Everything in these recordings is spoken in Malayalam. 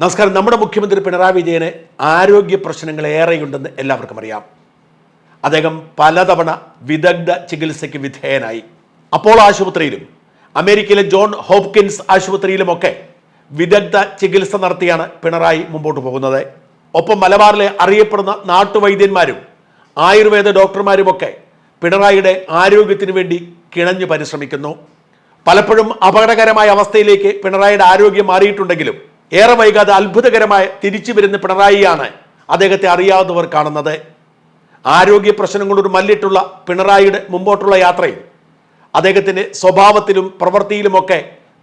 നമസ്കാരം. നമ്മുടെ മുഖ്യമന്ത്രി പിണറായി വിജയന് ആരോഗ്യ പ്രശ്നങ്ങൾ ഏറെയുണ്ടെന്ന് എല്ലാവർക്കും അറിയാം. അദ്ദേഹം പലതവണ വിദഗ്ധ ചികിത്സയ്ക്ക് വിധേയനായി. അപ്പോളോ ആശുപത്രിയിലും അമേരിക്കയിലെ ജോൺ ഹോപ്കിൻസ് ആശുപത്രിയിലുമൊക്കെ വിദഗ്ധ ചികിത്സ നടത്തിയാണ് പിണറായി മുമ്പോട്ട് പോകുന്നത്. ഒപ്പം മലബാറിലെ അറിയപ്പെടുന്ന നാട്ടുവൈദ്യന്മാരും ആയുർവേദ ഡോക്ടർമാരുമൊക്കെ പിണറായിയുടെ ആരോഗ്യത്തിന് വേണ്ടി കിണഞ്ഞു പരിശ്രമിക്കുന്നു. പലപ്പോഴും അപകടകരമായ അവസ്ഥയിലേക്ക് പിണറായിയുടെ ആരോഗ്യം മാറിയിട്ടുണ്ടെങ്കിലും ഏറെ വൈകാതെ അത്ഭുതകരമായ തിരിച്ചു വരുന്ന പിണറായിയാണ് അദ്ദേഹത്തെ അറിയാവുന്നവർ കാണുന്നത്. ആരോഗ്യ പ്രശ്നങ്ങളോട് മല്ലിട്ടുള്ള പിണറായിയുടെ മുമ്പോട്ടുള്ള യാത്രയിൽ അദ്ദേഹത്തിന്റെ സ്വഭാവത്തിലും പ്രവൃത്തിയിലുമൊക്കെ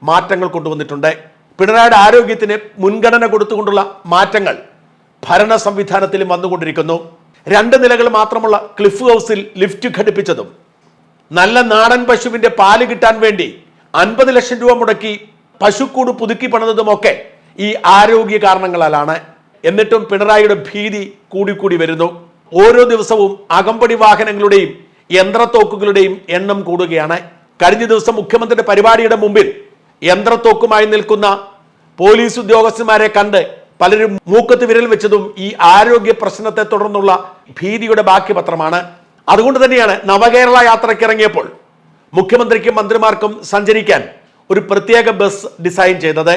മാറ്റങ്ങൾ കൊണ്ടുവന്നിട്ടുണ്ട്. പിണറായിയുടെ ആരോഗ്യത്തിന് മുൻഗണന കൊടുത്തുകൊണ്ടുള്ള മാറ്റങ്ങൾ ഭരണ സംവിധാനത്തിലും വന്നുകൊണ്ടിരിക്കുന്നു. രണ്ട് നിലകൾ മാത്രമുള്ള ക്ലിഫ് ഹൗസിൽ ലിഫ്റ്റ് ഘടിപ്പിച്ചതും നല്ല നാടൻ പശുവിന്റെ പാൽ കിട്ടാൻ വേണ്ടി അൻപത് ലക്ഷം രൂപ മുടക്കി പശുക്കൂട് പുതുക്കി പണിതതുമൊക്കെ ഈ ആരോഗ്യ കാരണങ്ങളാലാണ്. എന്നിട്ടും പിണറായിയുടെ ഭീതി കൂടിക്കൂടി വരുന്നു. ഓരോ ദിവസവും അകമ്പടി വാഹനങ്ങളുടെയും യന്ത്രത്തോക്കുകളുടെയും എണ്ണം കൂടുകയാണ്. കഴിഞ്ഞ ദിവസം മുഖ്യമന്ത്രിയുടെ പരിപാടിയുടെ മുമ്പിൽ യന്ത്രത്തോക്കുമായി നിൽക്കുന്ന പോലീസ് ഉദ്യോഗസ്ഥന്മാരെ കണ്ട് പലരും മൂക്കത്ത് വിരൽ വെച്ചതും ഈ ആരോഗ്യ പ്രശ്നത്തെ തുടർന്നുള്ള ഭീതിയുടെ ബാക്കി പത്രമാണ് അതുകൊണ്ട് തന്നെയാണ് നവകേരള യാത്രയ്ക്ക് ഇറങ്ങിയപ്പോൾ മുഖ്യമന്ത്രിക്കും മന്ത്രിമാർക്കും സഞ്ചരിക്കാൻ ഒരു പ്രത്യേക ബസ് ഡിസൈൻ ചെയ്തത്.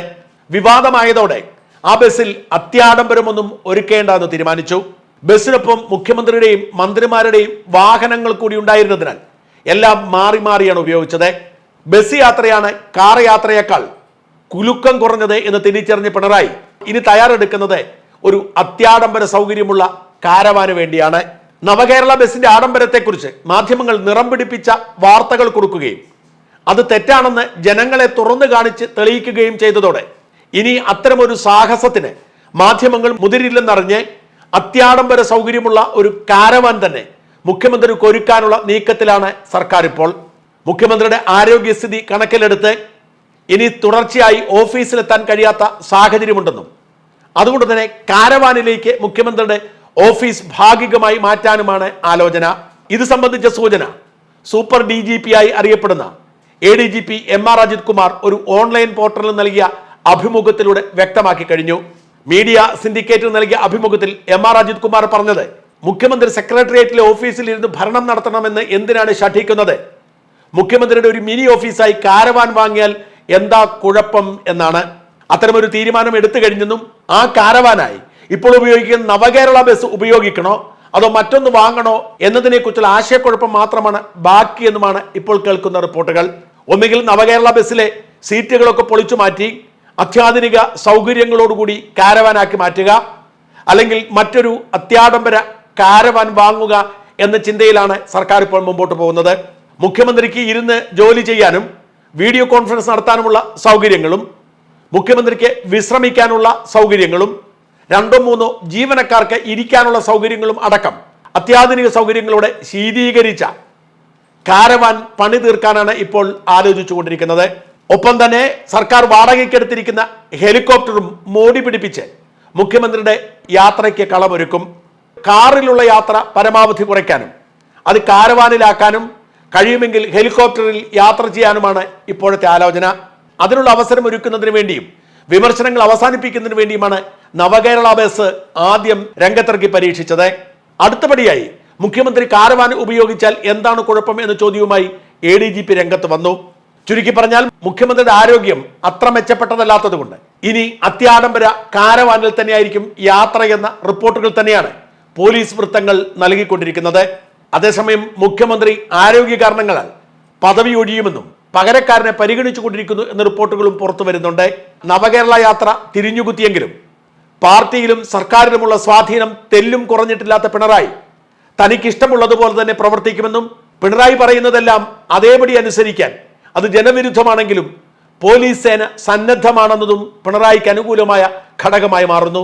വിവാദമായതോടെ ആ ബസ്സിൽ അത്യാഡംബരമൊന്നും ഒരുക്കേണ്ടെന്ന് തീരുമാനിച്ചു. ബസ്സിനൊപ്പം മുഖ്യമന്ത്രിയുടെയും മന്ത്രിമാരുടെയും വാഹനങ്ങൾ കൂടി ഉണ്ടായിരുന്നതിനാൽ എല്ലാം മാറി മാറിയാണ് ഉപയോഗിച്ചത്. ബസ് യാത്രയാണ് കാർ യാത്രയേക്കാൾ കുലുക്കം കുറഞ്ഞത് എന്ന് തിരിച്ചറിഞ്ഞ പിണറായി ഇനി തയ്യാറെടുക്കുന്നത് ഒരു അത്യാഡംബര സൗകര്യമുള്ള കാരവാന് വേണ്ടിയാണ്. നവകേരള ബസിന്റെ ആഡംബരത്തെക്കുറിച്ച് മാധ്യമങ്ങൾ നിറം പിടിപ്പിച്ച വാർത്തകൾ കൊടുക്കുകയും അത് തെറ്റാണെന്ന് ജനങ്ങളെ തുറന്നു കാണിച്ച് തെളിയിക്കുകയും ചെയ്തതോടെ ഇനി അത്തരമൊരു സാഹസത്തിന് മാധ്യമങ്ങൾ മുതിരില്ലെന്നറിഞ്ഞ് അത്യാഡംബര സൗകര്യമുള്ള ഒരു കാരവാൻ തന്നെ മുഖ്യമന്ത്രിക്ക് ഒരുക്കാനുള്ള നീക്കത്തിലാണ് സർക്കാർ ഇപ്പോൾ മുഖ്യമന്ത്രിയുടെ ആരോഗ്യസ്ഥിതി കണക്കിലെടുത്ത് ഇനി തുടർച്ചയായി ഓഫീസിലെത്താൻ കഴിയാത്ത സാഹചര്യമുണ്ടെന്നും അതുകൊണ്ട് തന്നെ കാരവാനിലേക്ക് മുഖ്യമന്ത്രിയുടെ ഓഫീസ് ഭാഗികമായി മാറ്റാനുമാണ് ആലോചന. ഇത് സംബന്ധിച്ച സൂചന സൂപ്പർ ഡി ജി പി ആയി അറിയപ്പെടുന്ന A D G P M R Ajith Kumar ഒരു ഓൺലൈൻ പോർട്ടലിൽ നൽകിയ അഭിമുഖത്തിലൂടെ വ്യക്തമാക്കി കഴിഞ്ഞു. മീഡിയ സിൻഡിക്കേറ്റിൽ നൽകിയ അഭിമുഖത്തിൽ എം ആർ അജിത് കുമാർ പറഞ്ഞത് മുഖ്യമന്ത്രി സെക്രട്ടേറിയറ്റിലെ ഓഫീസിൽ ഇരുന്ന് ഭരണം നടത്തണമെന്ന് എന്തിനാണ് ശഠിക്കുന്നത്? മുഖ്യമന്ത്രിയുടെ ഒരു മിനി ഓഫീസായി കാരവാൻ വാങ്ങിയാൽ എന്താ കുഴപ്പം എന്നാണ്. അത്തരമൊരു തീരുമാനം എടുത്തു കഴിഞ്ഞെന്നും ആ കാരവാനായി ഇപ്പോൾ ഉപയോഗിക്കുന്ന നവകേരള ബസ് ഉപയോഗിക്കണോ അതോ മറ്റൊന്ന് വാങ്ങണോ എന്നതിനെക്കുറിച്ചുള്ള ആശയക്കുഴപ്പം മാത്രമാണ് ബാക്കിയെന്നുമാണ് ഇപ്പോൾ കേൾക്കുന്ന റിപ്പോർട്ടുകൾ. ഒന്നുകിൽ നവകേരള ബസ്സിലെ സീറ്റുകളൊക്കെ പൊളിച്ചു മാറ്റി അത്യാധുനിക സൗകര്യങ്ങളോടുകൂടി കാരവാനാക്കി മാറ്റുക അല്ലെങ്കിൽ മറ്റൊരു അത്യാഡംബര കാരവാൻ വാങ്ങുക എന്ന ചിന്തയിലാണ് സർക്കാർ ഇപ്പോൾ മുമ്പോട്ട് പോകുന്നത്. മുഖ്യമന്ത്രിക്ക് ഇരുന്ന് ജോലി ചെയ്യാനും വീഡിയോ കോൺഫറൻസ് നടത്താനുമുള്ള സൗകര്യങ്ങളും മുഖ്യമന്ത്രിക്ക് വിശ്രമിക്കാനുള്ള സൗകര്യങ്ങളും രണ്ടോ മൂന്നോ ജീവനക്കാർക്ക് ഇരിക്കാനുള്ള സൗകര്യങ്ങളും അടക്കം അത്യാധുനിക സൗകര്യങ്ങളോടെ ശീതീകരിച്ച കാരവാൻ പണി തീർക്കാനാണ് ഇപ്പോൾ ആലോചിച്ചുകൊണ്ടിരിക്കുന്നത്. ഒപ്പം തന്നെ സർക്കാർ വാടകയ്ക്കെടുത്തിരിക്കുന്ന ഹെലികോപ്റ്ററും മോടി പിടിപ്പിച്ച് മുഖ്യമന്ത്രിയുടെ യാത്രയ്ക്ക് കളമൊരുക്കും. കാറിലുള്ള യാത്ര പരമാവധി കുറയ്ക്കാനും അത് കാരവാനിലാക്കാനും കഴിയുമെങ്കിൽ ഹെലികോപ്റ്ററിൽ യാത്ര ചെയ്യാനുമാണ് ഇപ്പോഴത്തെ ആലോചന. അതിനുള്ള അവസരം ഒരുക്കുന്നതിന് വേണ്ടിയും വിമർശനങ്ങൾ അവസാനിപ്പിക്കുന്നതിന് വേണ്ടിയുമാണ് നവകേരള ബസ് ആദ്യം രംഗത്തിറക്കി പരീക്ഷിച്ചത്. അടുത്തപടിയായി മുഖ്യമന്ത്രി കാരവാൻ ഉപയോഗിച്ചാൽ എന്താണ് കുഴപ്പം എന്ന ചോദ്യവുമായി എ ഡി ജി പി രംഗത്ത് വന്നു. ചുരുക്കി പറഞ്ഞാൽ മുഖ്യമന്ത്രിയുടെ ആരോഗ്യം അത്ര മെച്ചപ്പെട്ടതല്ലാത്തതുകൊണ്ട്. ഇനി അത്യാഡംബര കാരവാനിൽ തന്നെയായിരിക്കും യാത്ര എന്ന റിപ്പോർട്ടുകൾ തന്നെയാണ് പോലീസ് വൃത്തങ്ങൾ നൽകിക്കൊണ്ടിരിക്കുന്നത്. അതേസമയം മുഖ്യമന്ത്രി ആരോഗ്യ കാരണങ്ങളാൽ പദവി ഒഴിയുമെന്നും പകരക്കാരനെ പരിഗണിച്ചുകൊണ്ടിരിക്കുന്നു എന്ന റിപ്പോർട്ടുകളും പുറത്തു വരുന്നുണ്ട്. നവകേരള യാത്ര തിരിഞ്ഞുകുത്തിയെങ്കിലും പാർട്ടിയിലും സർക്കാരിലുമുള്ള സ്വാധീനം തെല്ലും കുറഞ്ഞിട്ടില്ലാത്ത പിണറായി തനിക്കിഷ്ടമുള്ളതുപോലെ തന്നെ പ്രവർത്തിക്കുമെന്നും പിണറായി പറയുന്നതെല്ലാം അതേപടി അനുസരിക്കാൻ അത് ജനവിരുദ്ധമാണെങ്കിലും പോലീസ് സേന സന്നദ്ധമാണെന്നതും പിണറായിക്ക് അനുകൂലമായ ഘടകമായി മാറുന്നു.